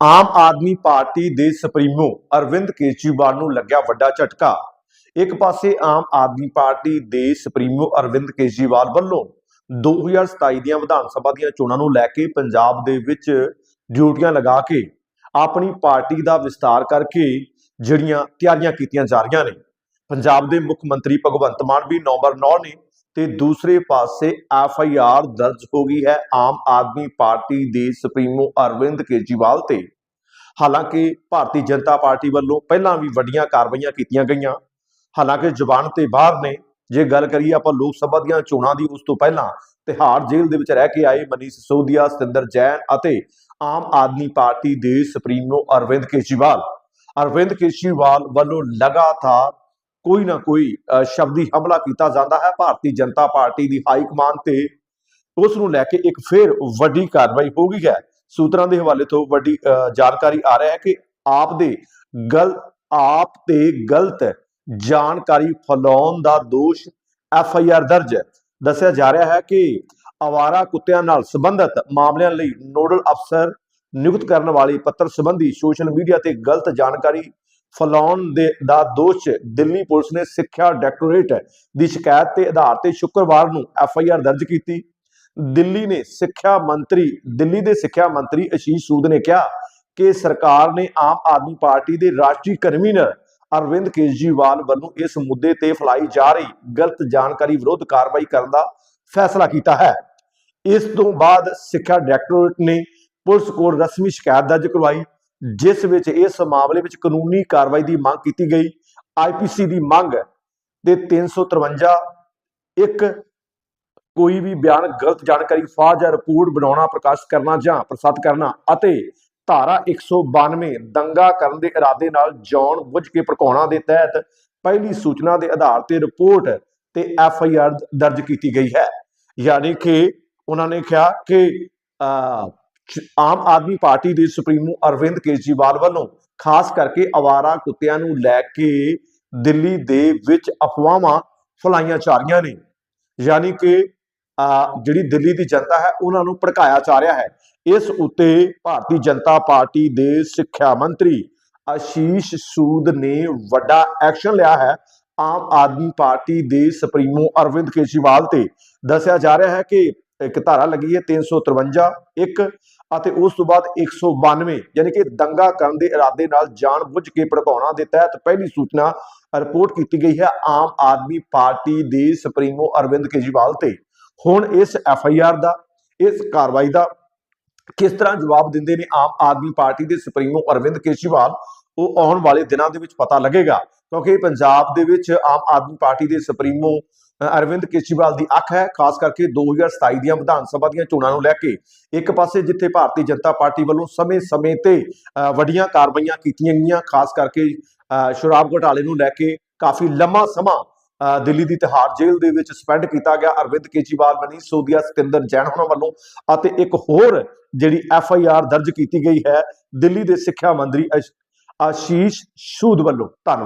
ਆਮ Aadmi party ਦੇ supremo Arvind Kejriwal ਨੂੰ ਲੱਗਿਆ ਵੱਡਾ ਝਟਕਾ। ਇੱਕ ਪਾਸੇ ਆਮ ਆਦਮੀ ਪਾਰਟੀ ਦੇ ਸੁਪਰੀਮੋ ਅਰਵਿੰਦ ਕੇਜਰੀਵਾਲ ਵੱਲੋਂ 2027 ਦੀਆਂ ਵਿਧਾਨ ਸਭਾ ਦੀਆਂ ਚੋਣਾਂ ਨੂੰ ਲੈ ਕੇ ਪੰਜਾਬ ਦੇ ਵਿੱਚ ਡਿਊਟੀਆਂ ਲਗਾ ਕੇ ਆਪਣੀ ਪਾਰਟੀ ਦਾ ਵਿਸਤਾਰ ਕਰਕੇ ਜਿਹੜੀਆਂ ਤਿਆਰੀਆਂ ਕੀਤੀਆਂ ਜਾ ਰਹੀਆਂ ਨੇ। ਪੰਜਾਬ ਦੇ ਮੁੱਖ ਮੰਤਰੀ ਭਗਵੰਤ ਮਾਨ ਵੀ ਨਵੰਬਰ 9 ਨੇ ਤੇ ਦੂਸਰੇ ਪਾਸੇ ਐਫ ਆਈ ਆਰ ਦਰਜ ਹੋ ਗਈ ਹੈ ਆਮ ਆਦਮੀ ਪਾਰਟੀ ਦੇ ਸੁਪਰੀਮੋ ਅਰਵਿੰਦ ਕੇਜਰੀਵਾਲ ਤੇ। ਹਾਲਾਂਕਿ ਭਾਰਤੀ ਜਨਤਾ ਪਾਰਟੀ ਵੱਲੋਂ ਪਹਿਲਾਂ ਵੀ ਵੱਡੀਆਂ ਕਾਰਵਾਈਆਂ ਕੀਤੀਆਂ ਗਈਆਂ। ਹਾਲਾਂਕਿ ਜ਼ੁਬਾਨ ਤੇ ਬਾਹਰ ਨੇ। ਜੇ ਗੱਲ ਕਰੀਏ ਆਪਾਂ ਲੋਕ ਸਭਾ ਦੀਆਂ ਚੋਣਾਂ ਦੀ, ਉਸ ਤੋਂ ਪਹਿਲਾਂ ਤਿਹਾੜ ਜੇਲ੍ਹ ਦੇ ਵਿੱਚ ਰਹਿ ਕੇ ਆਏ ਮਨੀਸ਼ ਸਿਸੋਦੀਆ, ਸਤਿੰਦਰ ਜੈਨ ਅਤੇ ਆਮ ਆਦਮੀ ਪਾਰਟੀ ਦੇ ਸੁਪਰੀਮੋ ਅਰਵਿੰਦ ਕੇਜਰੀਵਾਲ। ਅਰਵਿੰਦ ਕੇਜਰੀਵਾਲ ਵੱਲੋਂ ਲਗਾਤਾਰ ਕੋਈ ਨਾ ਕੋਈ ਸ਼ਬਦੀ ਹਮਲਾ ਕੀਤਾ ਜਾਂਦਾ ਹੈ। ਭਾਰਤੀ ਜਨਤਾ ਪਾਰਟੀ ਦੀ ਹਾਈ ਕਮਾਂਡ ਤੇ ਉਸ ਨੂੰ ਲੈ ਕੇ ਇੱਕ ਫਿਰ ਵੱਡੀ ਕਾਰਵਾਈ ਹੋ ਗਈ ਹੈ। ਸੂਤਰਾਂ ਦੇ ਹਵਾਲੇ ਤੋਂ ਵੱਡੀ ਜਾਣਕਾਰੀ ਆ ਰਿਹਾ ਹੈ ਕਿ ਆਪ ਦੇ ਗਲ, ਆਪ ਤੇ ਗਲਤ ਜਾਣਕਾਰੀ ਫੈਲਾਉਣ ਦਾ ਦੋਸ਼ ਐਫ ਆਈ ਆਰ ਦਰਜ ਦੱਸਿਆ ਜਾ ਰਿਹਾ ਹੈ ਕਿ ਆਵਾਰਾ ਕੁੱਤਿਆਂ ਨਾਲ ਸੰਬੰਧਿਤ ਮਾਮਲਿਆਂ ਲਈ ਨੋਡਲ ਅਫਸਰ ਨਿਯੁਕਤ ਕਰਨ ਵਾਲੇ ਪੱਤਰ ਸੰਬੰਧੀ ਸੋਸ਼ਲ ਮੀਡੀਆ ਤੇ ਗਲਤ ਜਾਣਕਾਰੀ ਫੈਲਾਉਣ ਦੇ ਦਾ ਦੋਸ਼ ਦਿੱਲੀ ਪੁਲਿਸ ਨੇ ਸਿੱਖਿਆ ਡਾਇਰੈਕਟੋਰੇਟ ਦੀ ਸ਼ਿਕਾਇਤ ਤੇ ਆਧਾਰ ਤੇ ਸ਼ੁੱਕਰਵਾਰ ਨੂੰ ਐਫ ਆਈ ਆਰ ਦਰਜ ਕੀਤੀ। ਦਿੱਲੀ ਨੇ ਸਿੱਖਿਆ ਮੰਤਰੀ, ਦਿੱਲੀ ਦੇ ਸਿੱਖਿਆ ਮੰਤਰੀ ਅਸ਼ੀਸ਼ ਸੂਦ ਨੇ ਕਿਹਾ ਕਿ ਸਰਕਾਰ ਨੇ ਆਮ ਆਦਮੀ ਪਾਰਟੀ ਦੇ ਰਾਸ਼ਟਰੀ ਕਨਵੀਨਰ ਅਰਵਿੰਦ ਕੇਜਰੀਵਾਲ ਵੱਲੋਂ ਇਸ ਮੁੱਦੇ ਤੇ ਫੈਲਾਈ ਜਾ ਰਹੀ ਗਲਤ ਜਾਣਕਾਰੀ ਵਿਰੁੱਧ ਕਾਰਵਾਈ ਕਰਨ ਦਾ ਫੈਸਲਾ ਕੀਤਾ ਹੈ। ਇਸ ਤੋਂ ਬਾਅਦ ਸਿੱਖਿਆ ਡਾਇਰੈਕਟੋਰੇਟ ਨੇ ਪੁਲਿਸ ਕੋਲ ਰਸਮੀ ਸ਼ਿਕਾਇਤ ਦਰਜ ਕਰਵਾਈ। ਜਿਸ ਵਿੱਚ ਇਸ ਮਾਮਲੇ ਵਿੱਚ ਕਾਨੂੰਨੀ ਕਾਰਵਾਈ ਦੀ ਮੰਗ ਕੀਤੀ ਗਈ। ਆਈਪੀਸੀ ਦੀ ਮੰਗ ਦੇ 353 ਇੱਕ ਕੋਈ ਵੀ ਬਿਆਨ ਗਲਤ ਜਾਣਕਾਰੀ ਫਾਹ ਜਾਂ ਰਿਪੋਰਟ ਬਣਾਉਣਾ ਪ੍ਰਕਾਸ਼ਿਤ ਕਰਨਾ ਜਾਂ ਪ੍ਰਸਾਰਿਤ ਕਰਨਾ ਅਤੇ ਧਾਰਾ 192 ਦੰਗਾ ਕਰਨ ਦੇ ਇਰਾਦੇ ਨਾਲ ਜਾਣ ਬੁੱਝ ਕੇ ਭੜਕਾਉਣਾ ਦੇ ਤਹਿਤ ਪਹਿਲੀ ਸੂਚਨਾ ਦੇ ਆਧਾਰ ਤੇ ਰਿਪੋਰਟ ਤੇ ਐਫ ਆਈ ਆਰ ਦਰਜ ਕੀਤੀ ਗਈ ਹੈ। ਯਾਨੀ ਕਿ ਉਹਨਾਂ ਨੇ ਕਿਹਾ ਕਿ ਅਹ, ਆਮ ਆਦਮੀ ਪਾਰਟੀ ਦੇ ਸੁਪਰੀਮੋ ਅਰਵਿੰਦ ਕੇਜਰੀਵਾਲ ਵੱਲੋਂ ਖਾਸ ਕਰਕੇ ਆਵਾਰਾ ਕੁੱਤਿਆਂ ਨੂੰ ਲੈ ਕੇ ਦਿੱਲੀ ਦੇ ਵਿੱਚ ਅਫਵਾਹਾਂ ਫੈਲਾਈਆਂ ਜਾ ਰਹੀਆਂ ਨੇ। ਯਾਨੀ ਕਿ ਜਿਹੜੀ ਦਿੱਲੀ ਦੀ ਜਨਤਾ ਹੈ, ਉਹਨਾਂ ਨੂੰ ਭੜਕਾਇਆ ਜਾ ਰਿਹਾ ਹੈ। ਇਸ ਉੱਤੇ ਭਾਰਤੀ ਜਨਤਾ ਪਾਰਟੀ ਦੇ ਸਿੱਖਿਆ ਮੰਤਰੀ ਆਸ਼ੀਸ਼ ਸੂਦ ਨੇ ਵੱਡਾ ਐਕਸ਼ਨ ਲਿਆ ਹੈ। ਆਮ ਆਦਮੀ ਪਾਰਟੀ ਦੇ ਸੁਪਰੀਮੋ ਅਰਵਿੰਦ ਕੇਜਰੀਵਾਲ ਤੇ ਦੱਸਿਆ ਜਾ ਰਿਹਾ ਹੈ ਕਿ ਇੱਕ ਧਾਰਾ ਲੱਗੀ ਹੈ 353 ਇੱਕ ਅਤੇ ਉਸ ਤੋਂ ਬਾਅਦ 192 ਯਾਨੀ ਕਿ ਦੰਗਾ ਕਰਨ ਦੇ ਇਰਾਦੇ ਨਾਲ ਜਾਣ ਕੇ ਭੜਕਾਉਣਾ ਦੇ ਤਹਿਤ ਪਹਿਲੀ ਸੂਚਨਾ ਰਿਪੋਰਟ ਕੀਤੀ ਗਈ ਹੈ ਆਮ ਆਦਮੀ ਪਾਰਟੀ ਦੇ ਸੁਪਰੀਮੋ ਅਰਵਿੰਦ ਕੇਜਰੀਵਾਲ ਤੇ। ਹੁਣ ਇਸ ਐਫ ਆਈ ਆਰ ਦਾ, ਇਸ ਕਾਰਵਾਈ ਦਾ ਕਿਸ ਤਰ੍ਹਾਂ ਜਵਾਬ ਦਿੰਦੇ ਨੇ ਆਮ ਆਦਮੀ ਪਾਰਟੀ ਦੇ ਸੁਪਰੀਮੋ ਅਰਵਿੰਦ ਕੇਜਰੀਵਾਲ, ਉਹ ਆਉਣ ਵਾਲੇ ਦਿਨਾਂ ਦੇ ਵਿੱਚ ਪਤਾ ਲੱਗੇਗਾ, ਕਿਉਂਕਿ ਪੰਜਾਬ ਦੇ ਵਿੱਚ ਆਮ ਆਦਮੀ ਪਾਰਟੀ ਦੇ ਸੁਪਰੀਮੋ ਅਰਵਿੰਦ ਕੇਜਰੀਵਾਲ ਦੀ ਅੱਖ ਹੈ ਖਾਸ ਕਰਕੇ 2027 ਦੀਆਂ ਵਿਧਾਨ ਸਭਾ ਦੀਆਂ ਚੋਣਾਂ ਨੂੰ ਲੈ ਕੇ। ਇੱਕ ਪਾਸੇ ਜਿੱਥੇ ਭਾਰਤੀ ਜਨਤਾ ਪਾਰਟੀ ਵੱਲੋਂ ਸਮੇਂ-ਸਮੇਂ ਤੇ ਵੱਡੀਆਂ ਕਾਰਵਾਈਆਂ ਕੀਤੀਆਂ ਗਈਆਂ ਖਾਸ ਕਰਕੇ ਸ਼ਰਾਬ ਘੁਟਾਲੇ ਨੂੰ ਲੈ ਕੇ ਕਾਫੀ ਲੰਮਾ ਸਮਾਂ ਅ, ਦਿੱਲੀ ਦੀ ਤਿਹਾੜ ਜੇਲ੍ਹ ਦੇ ਵਿੱਚ ਸਪੈਂਡ ਕੀਤਾ ਗਿਆ ਅਰਵਿੰਦ ਕੇਜਰੀਵਾਲ ਮਨੀਸ਼ ਸੋਦੀਆ ਸਤਿੰਦਰ ਜੈਨ ਹੋਣਾ ਵੱਲੋਂ ਅਤੇ ਇੱਕ ਹੋਰ ਜਿਹੜੀ ਐਫ ਆਈ ਆਰ ਦਰਜ ਕੀਤੀ ਗਈ ਹੈ ਦਿੱਲੀ ਦੇ ਸਿੱਖਿਆ ਮੰਤਰੀ ਅਸ਼- ਆਸ਼ੀਸ਼ ਸੂਦ ਵੱਲੋਂ। ਧੰਨਵਾਦ।